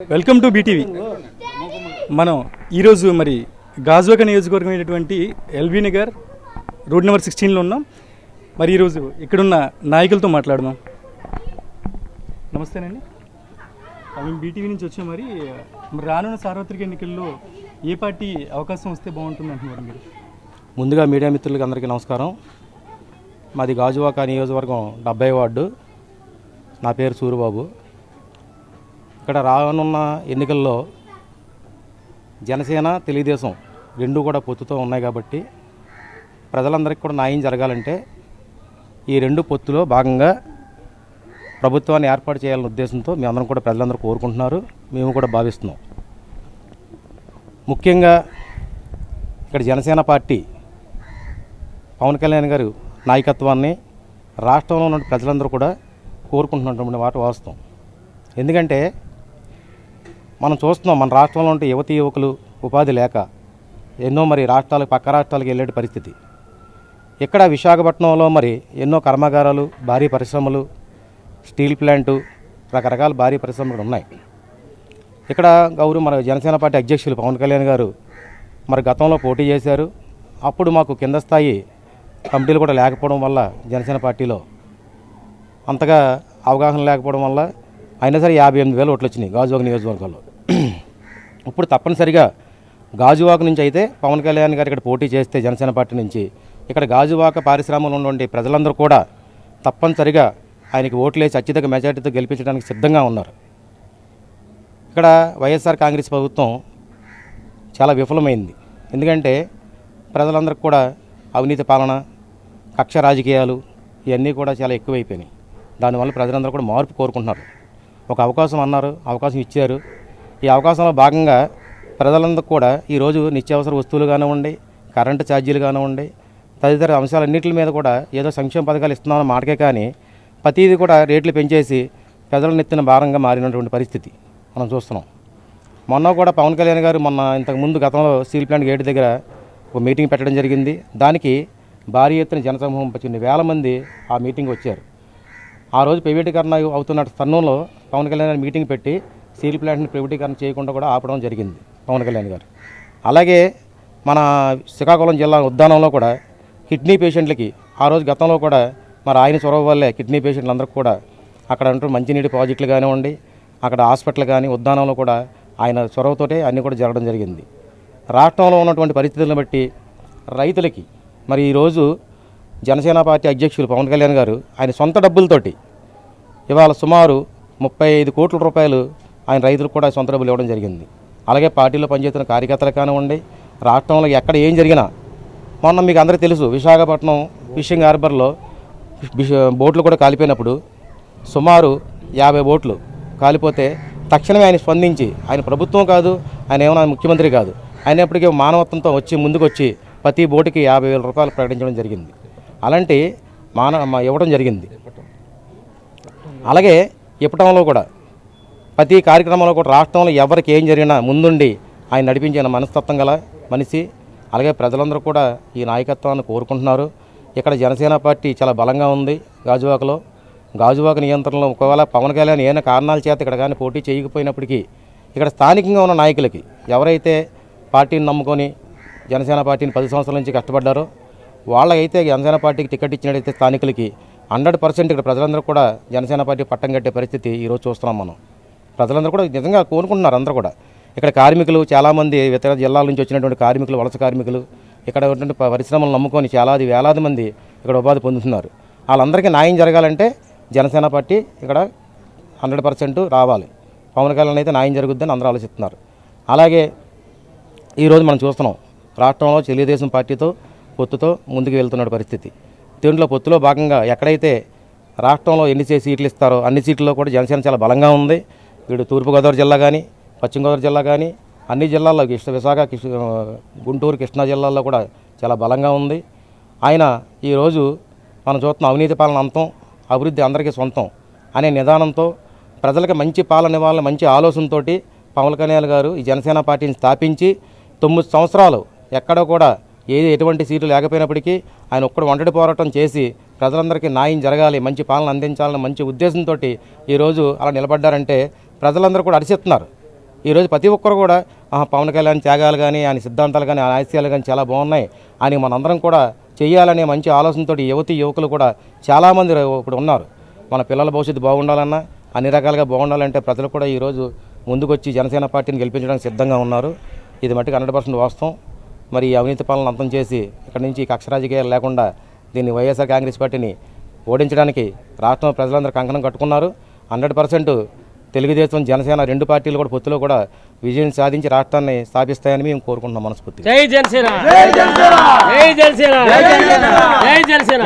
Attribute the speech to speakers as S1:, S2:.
S1: Welcome to BTV. మనం ఈరోజు మరి గాజువాక నియోజకవర్గం అయినటువంటి ఎల్బీ నగర్ రోడ్ నెంబర్ సిక్స్టీన్లో ఉన్నాం. మరి ఈరోజు ఇక్కడున్న నాయకులతో మాట్లాడదాం. నమస్తేనండి మేము బీటీవీ నుంచి వచ్చాం మరి. మరి రానున్న సార్వత్రిక ఎన్నికల్లో ఏ పార్టీ అవకాశం వస్తే బాగుంటుంది అంటున్నారు మీరు?
S2: ముందుగా మీడియా మిత్రులకి అందరికీ నమస్కారం. మాది గాజువాక నియోజకవర్గం డెబ్బై వార్డు. నా పేరు సూరిబాబు. ఇక్కడ రానున్న ఎన్నికల్లో జనసేన తెలుగుదేశం రెండు కూడా పొత్తుతో ఉన్నాయి కాబట్టి ప్రజలందరికీ కూడా న్యాయం జరగాలంటే ఈ రెండు పొత్తులో భాగంగా ప్రభుత్వాన్ని ఏర్పాటు చేయాలనే ఉద్దేశంతో మేమందరం కూడా ప్రజలందరూ కోరుకుంటున్నారు. మేము కూడా భావిస్తున్నాం. ముఖ్యంగా ఇక్కడ జనసేన పార్టీ పవన్ కళ్యాణ్ గారు నాయకత్వాన్ని రాష్ట్రంలో ఉన్న ప్రజలందరూ కూడా కోరుకుంటున్నటువంటి మాట వాస్తవం ఎందుకంటే మనం చూస్తున్నాం మన రాష్ట్రంలో ఉంటే యువతి యువకులు ఉపాధి లేక ఎన్నో మరి రాష్ట్రాలకు పక్క రాష్ట్రాలకు వెళ్ళే పరిస్థితి. ఇక్కడ విశాఖపట్నంలో మరి ఎన్నో కర్మాగారాలు భారీ పరిశ్రమలు స్టీల్ ప్లాంటు రకరకాల భారీ పరిశ్రమలు ఉన్నాయి. ఇక్కడ గౌరవ మన జనసేన పార్టీ అధ్యక్షులు పవన్ కళ్యాణ్ గారు మరి గతంలో పోటీ చేశారు. అప్పుడు మాకు కింద స్థాయి కమిటీలు కూడా లేకపోవడం వల్ల జనసేన పార్టీలో అంతగా అవగాహన లేకపోవడం వల్ల అయినా సరే యాభై ఎనిమిది వేలు ఓట్లు వచ్చినాయి గాజువాక నియోజకవర్గంలో ఇప్పుడు తప్పనిసరిగా గాజువాక నుంచి అయితే పవన్ కళ్యాణ్ గారు ఇక్కడ పోటీ చేస్తే జనసేన పార్టీ నుంచి ఇక్కడ గాజువాక పారిశ్రామలో ఉన్నటువంటి ప్రజలందరూ కూడా తప్పనిసరిగా ఆయనకి ఓట్లేసి అత్యధిక మెజార్టీతో గెలిపించడానికి సిద్ధంగా ఉన్నారు. ఇక్కడ వైఎస్ఆర్ కాంగ్రెస్ ప్రభుత్వం చాలా విఫలమైంది. ఎందుకంటే ప్రజలందరికీ కూడా అవినీతి పాలన కక్ష రాజకీయాలు ఇవన్నీ కూడా చాలా ఎక్కువైపోయినాయి. దానివల్ల ప్రజలందరూ కూడా మార్పు కోరుకుంటున్నారు. ఒక అవకాశం అన్నారు అవకాశం ఇచ్చారు. ఈ అవకాశంలో భాగంగా ప్రజలందరూ కూడా ఈరోజు నిత్యావసర వస్తువులు కానివ్వండి కరెంటు ఛార్జీలు కానివ్వండి తదితర అంశాలన్నింటి మీద కూడా ఏదో సంక్షేమ పథకాలు ఇస్తున్నామన్న మాటకే కానీ ప్రతిదీ కూడా రేట్లు పెంచేసి ప్రజల నెత్తిన భారంగా మారినటువంటి పరిస్థితి మనం చూస్తున్నాం. మొన్న కూడా పవన్ కళ్యాణ్ గారు మొన్న ఇంతకు ముందు గతంలో స్టీల్ ప్లాంట్ గేట్ దగ్గర ఒక మీటింగ్ పెట్టడం జరిగింది. దానికి భారీ ఎత్తున జనసమూహం పచ్చింది. వేల మంది ఆ మీటింగ్ వచ్చారు. ఆ రోజు ప్రైవేటీకరణ అవుతున్న తరుణంలో పవన్ కళ్యాణ్ గారు మీటింగ్ పెట్టి స్టీల్ ప్లాంట్ని ప్రైవేటీకరణ చేయకుండా కూడా ఆపడం జరిగింది పవన్ కళ్యాణ్ గారు. అలాగే మన శ్రీకాకుళం జిల్లా ఉద్యానంలో కూడా కిడ్నీ పేషెంట్లకి ఆ రోజు గతంలో కూడా మరి ఆయన చొరవ వల్లే కిడ్నీ పేషెంట్లందరికీ కూడా అక్కడ అంటూ మంచినీటి ప్రాజెక్టులు కానివ్వండి అక్కడ హాస్పిటల్ కానీ ఉద్యానంలో కూడా ఆయన చొరవతోటే అన్నీ కూడా జరగడం జరిగింది. రాష్ట్రంలో ఉన్నటువంటి పరిస్థితులను బట్టి రైతులకి మరి ఈరోజు జనసేన పార్టీ అధ్యక్షులు పవన్ కళ్యాణ్ గారు ఆయన సొంత డబ్బులతోటి ఇవాళ సుమారు ముప్పై ఐదు కోట్ల రూపాయలు ఆయన రైతులకు కూడా సొంత డబ్బులు ఇవ్వడం జరిగింది. అలాగే పార్టీలో పనిచేస్తున్న కార్యకర్తలు కానివ్వండి రాష్ట్రంలో ఎక్కడ ఏం జరిగినా మొన్న మీకు అందరికీ తెలుసు విశాఖపట్నం ఫిషింగ్ హార్బర్లో బోట్లు కూడా కాలిపోయినప్పుడు సుమారు యాభై బోట్లు కాలిపోతే తక్షణమే ఆయన స్పందించి ఆయన ప్రభుత్వం కాదు ఆయన ఏమైనా ముఖ్యమంత్రి కాదు అయినప్పటికీ మానవత్వంతో వచ్చి ముందుకు వచ్చి ప్రతి బోటుకి యాభై వేల రూపాయలు ప్రకటించడం జరిగింది. అలాంటి మాన మా- ఇవ్వడం జరిగింది. అలాగే ఇప్పటంలో కూడా ప్రతి కార్యక్రమంలో కూడా రాష్ట్రంలో ఎవరికి ఏం జరిగినా ముందుండి ఆయన నడిపించిన మనస్తత్వం గల మనిషి. అలాగే ప్రజలందరూ కూడా ఈ నాయకత్వాన్ని కోరుకుంటున్నారు. ఇక్కడ జనసేన పార్టీ చాలా బలంగా ఉంది గాజువాకలో. గాజువాక నియంత్రణలో ఒకవేళ పవన్ కళ్యాణ్ ఏమైనా కారణాల చేత ఇక్కడ కానీ పోటీ చేయకపోయినప్పటికీ ఇక్కడ స్థానికంగా ఉన్న నాయకులకి ఎవరైతే పార్టీని నమ్ముకొని జనసేన పార్టీని పది సంవత్సరాల నుంచి కష్టపడ్డారో వాళ్ళకైతే జనసేన పార్టీకి టికెట్ ఇచ్చినట్టయితే స్థానికులకి హండ్రెడ్ పర్సెంట్ ఇక్కడ ప్రజలందరూ కూడా జనసేన పార్టీ పట్టం కట్టే పరిస్థితి ఈరోజు చూస్తున్నాం మనం. ప్రజలందరూ కూడా నిజంగా కోరుకుంటున్నారు అందరూ కూడా. ఇక్కడ కార్మికులు చాలామంది ఇతర జిల్లాల నుంచి వచ్చినటువంటి కార్మికులు వలస కార్మికులు ఇక్కడ ఉన్నటువంటి పరిశ్రమలు నమ్ముకొని చాలాది వేలాది మంది ఇక్కడ ఉపాధి పొందుతున్నారు. వాళ్ళందరికీ న్యాయం జరగాలంటే జనసేన పార్టీ ఇక్కడ హండ్రెడ్ పర్సెంట్ రావాలి. పవన్ కళ్యాణ్ అయితే న్యాయం జరుగుద్దని అందరూ ఆలోచిస్తున్నారు. అలాగే ఈరోజు మనం చూస్తున్నాం రాష్ట్రంలో తెలుగుదేశం పార్టీతో పొత్తుతో ముందుకు వెళ్తున్న పరిస్థితి. దీంట్లో పొత్తులో భాగంగా ఎక్కడైతే రాష్ట్రంలో ఎన్ని సీట్లు ఇస్తారో అన్ని సీట్లలో కూడా జనసేన చాలా బలంగా ఉంది. వీడు తూర్పుగోదావరి జిల్లా కానీ పశ్చిమ గోదావరి జిల్లా కానీ అన్ని జిల్లాల్లో కృష్ణ విశాఖ కృష్ణ గుంటూరు కృష్ణా జిల్లాల్లో కూడా చాలా బలంగా ఉంది. ఆయన ఈరోజు మనం చూస్తున్న అవినీతి పాలన అంతం అభివృద్ధి అందరికీ సొంతం అనే నిదానంతో ప్రజలకు మంచి పాలన ఇవ్వాలని మంచి ఆలోచనతోటి పవన్ కళ్యాణ్ గారు ఈ జనసేన పార్టీని స్థాపించి తొమ్మిది సంవత్సరాలు ఎక్కడ కూడా ఏది ఎటువంటి సీట్లు లేకపోయినప్పటికీ ఆయన ఒక్కడు ఒంటరి పోరాటం చేసి ప్రజలందరికీ న్యాయం జరగాలి మంచి పాలన అందించాలని మంచి ఉద్దేశంతో ఈరోజు అలా నిలబడ్డారంటే ప్రజలందరూ కూడా అరిచెత్తున్నారు. ఈరోజు ప్రతి ఒక్కరు కూడా పవన్ కళ్యాణ్ త్యాగాలు కానీ ఆయన సిద్ధాంతాలు కానీ ఆయన ఆశయాలు కానీ చాలా బాగున్నాయి. అని మనందరం కూడా చేయాలనే మంచి ఆలోచనతో యువతి యువకులు కూడా చాలామంది ఇప్పుడు ఉన్నారు. మన పిల్లల భవిష్యత్తు బాగుండాలన్నా అన్ని రకాలుగా బాగుండాలంటే ప్రజలు కూడా ఈరోజు ముందుకొచ్చి జనసేన పార్టీని గెలిపించడానికి సిద్ధంగా ఉన్నారు. ఇది మట్టుకు హండ్రెడ్ పర్సెంట్ వాస్తవం. మరి ఈ అవినీతి పాలన అంతం చేసి ఇక్కడ నుంచి కక్ష రాజకీయాలు లేకుండా దీన్ని వైఎస్ఆర్ కాంగ్రెస్ పార్టీని ఓడించడానికి రాష్ట్రం ప్రజలందరూ కంకణం కట్టుకున్నారు. హండ్రెడ్ పర్సెంట్ తెలుగుదేశం జనసేన రెండు పార్టీలు కూడా పొత్తులో కూడా విజయం సాధించి రాష్ట్రాన్ని స్థాపిస్తాయని మేము కోరుకుంటున్నాం మనస్ఫూర్తిగా.
S3: జై జనసేన! జై జనసేన! జై జనసేన! జై జనసేన!